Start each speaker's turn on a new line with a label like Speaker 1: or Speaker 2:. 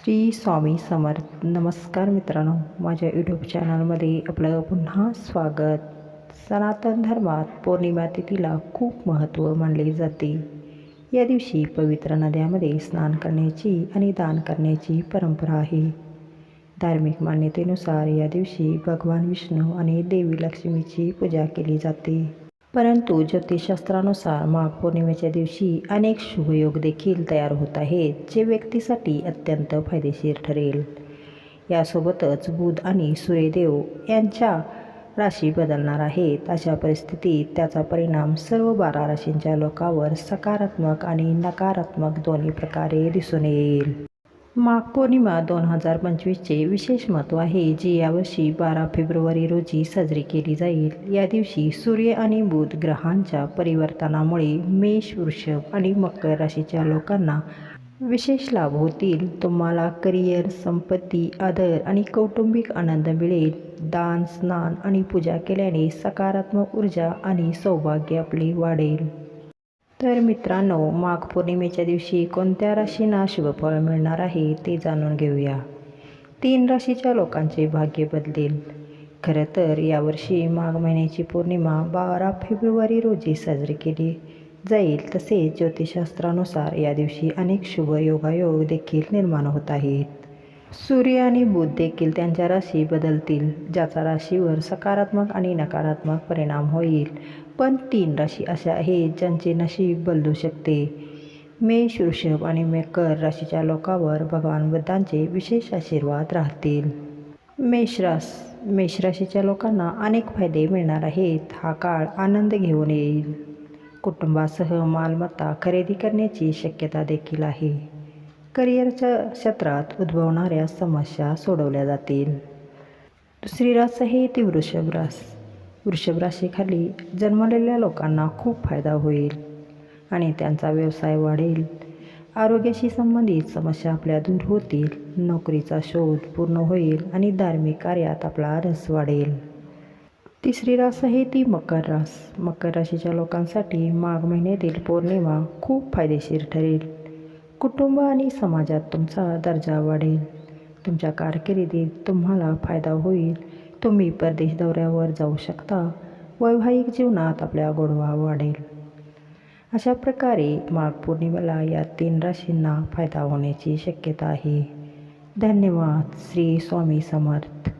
Speaker 1: श्री स्वामी समर्थ. नमस्कार मित्रांनो माझ्या यूट्यूब चॅनलमध्ये आपलं पुन्हा स्वागत. सनातन धर्मात पौर्णिमा तिथीला खूप महत्त्व मानले जाते. या दिवशी पवित्र नद्यामध्ये स्नान करण्याची आणि दान करण्याची परंपरा आहे. धार्मिक मान्यतेनुसार या दिवशी भगवान विष्णू आणि देवी लक्ष्मीची पूजा केली जाते. परंतु ज्योतिषशास्त्रानुसार माघ पौर्णिमेच्या दिवशी अनेक शुभयोग देखील तयार होत आहेत जे व्यक्तीसाठी अत्यंत फायदेशीर ठरेल. यासोबतच बुध आणि सूर्यदेव यांच्या राशी बदलणार आहेत. अशा परिस्थितीत त्याचा परिणाम सर्व बारा राशींच्या लोकांवर सकारात्मक आणि नकारात्मक दोन्ही प्रकारे दिसून येईल. माघ पौर्णिमा दोन हजार पंचवीसचे विशेष महत्त्व आहे जी यावर्षी बारा फेब्रुवारी रोजी साजरी केली जाईल. या दिवशी सूर्य आणि बुध ग्रहांच्या परिवर्तनामुळे मेष वृषभ आणि मकर राशीच्या लोकांना विशेष लाभ होतील. तुम्हाला करिअर संपत्ती आदर आणि कौटुंबिक आनंद मिळेल. दान स्नान आणि पूजा केल्याने सकारात्मक ऊर्जा आणि सौभाग्य आपले वाढेल. तर मित्रांनो माघ पौर्णिमेच्या दिवशी कोणत्या राशींना शुभफळ मिळणार आहे ते जाणून घेऊया. तीन राशीच्या लोकांचे भाग्य बदलेल. खरं तर यावर्षी माघ महिन्याची पौर्णिमा बारा फेब्रुवारी रोजी साजरी केली जाईल. तसेच ज्योतिषशास्त्रानुसार या दिवशी अनेक शुभ योगायोग देखील निर्माण होत आहेत. सूर्य आणि बुध देखील त्यांच्या राशी बदलतील ज्याचा राशीवर सकारात्मक आणि नकारात्मक परिणाम होईल. पण तीन राशी अशा आहेत ज्यांचे नशीब बदलू शकते. मेष वृषभ आणि मकर राशीच्या लोकांवर भगवान बुद्धांचे विशेष आशीर्वाद राहतील. मेषरास मेषराशीच्या लोकांना अनेक फायदे मिळणार आहेत. हा काळ आनंद घेऊन येईल. कुटुंबासह मालमत्ता खरेदी करण्याची शक्यता देखील आहे. करिअरच्या क्षेत्रात उद्भवणाऱ्या समस्या सोडवल्या जातील. दुसरी रास आहे ती वृषभ रास. वृषभ राशीखाली जन्मलेल्या लोकांना खूप फायदा होईल आणि त्यांचा व्यवसाय वाढेल. आरोग्याशी संबंधित समस्या आपल्या दूर होतील. नोकरीचा शोध पूर्ण होईल आणि धार्मिक कार्यात आपला रस वाढेल. तिसरी रास आहे ती मकर रास. मकर राशीच्या लोकांसाठी माघ महिन्यातील पौर्णिमा खूप फायदेशीर ठरेल. कुटुंब आणि समाजात तुमचा दर्जा वाढेल. तुमच्या कारकिर्दीत तुम्हाला फायदा होईल. तुम्ही परदेश दौऱ्यावर जाऊ शकता. वैवाहिक जीवनात आपल्या गोडवा वाढेल. अशा प्रकारे माघ पौर्णिमेला या तीन राशींना फायदा होण्याची शक्यता आहे. धन्यवाद. श्री स्वामी समर्थ.